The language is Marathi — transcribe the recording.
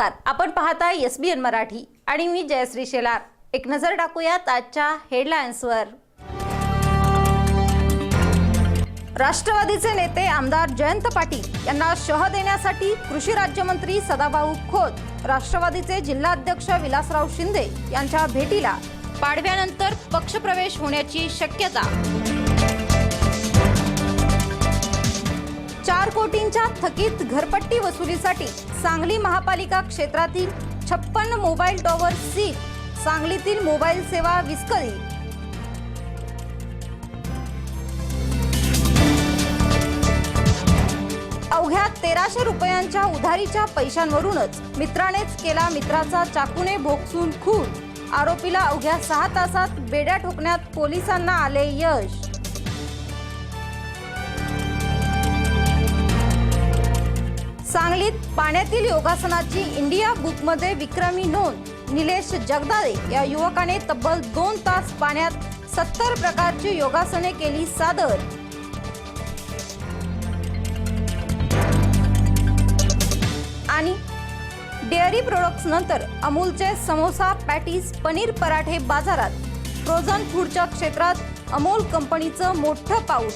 नमस्कार. आपण पाहता एस बी एन मराठी आणि मी जयश्री शेलार. एक नजर टाकूयात आजच्या हेडलाईन्सवर राष्ट्रवादीचे नेते आमदार जयंत पाटील यांना शह देण्यासाठी कृषी राज्यमंत्री सदाभाऊ खोत राष्ट्रवादीचे जिल्हाध्यक्ष विलासराव शिंदे यांच्या भेटीला पाडव्यानंतर पक्षप्रवेश होण्याची शक्यता. चार कोटींच्या थकीत घरपट्टी वसुलीसाठी सांगली महापालिका क्षेत्रातील छप्पन्न मोबाईल टॉवर सी सांगलीतील मोबाईल सेवा विस्कळी अवघ्या तेराशे रुपयांच्या उधारीच्या पैशांवरूनच मित्रानेच केला मित्राचा चाकूने भोगसून खून. आरोपीला अवघ्या सहा तासात बेड्या ठोकण्यात पोलिसांना आले यश. सांगलीत पाण्यातील योगासनाची इंडिया बुकमध्ये विक्रमी नोंद. निलेश जगदाळे या युवकाने तब्बल दोन तास पाण्यात सत्तर प्रकारची योगासने केली सादर. आणि डेअरी प्रोडक्ट्स नंतर अमूलचे समोसा पॅटीस पनीर पराठे बाजारात. फ्रोझन फूडच्या क्षेत्रात अमोल कंपनीचं मोठं पाऊल.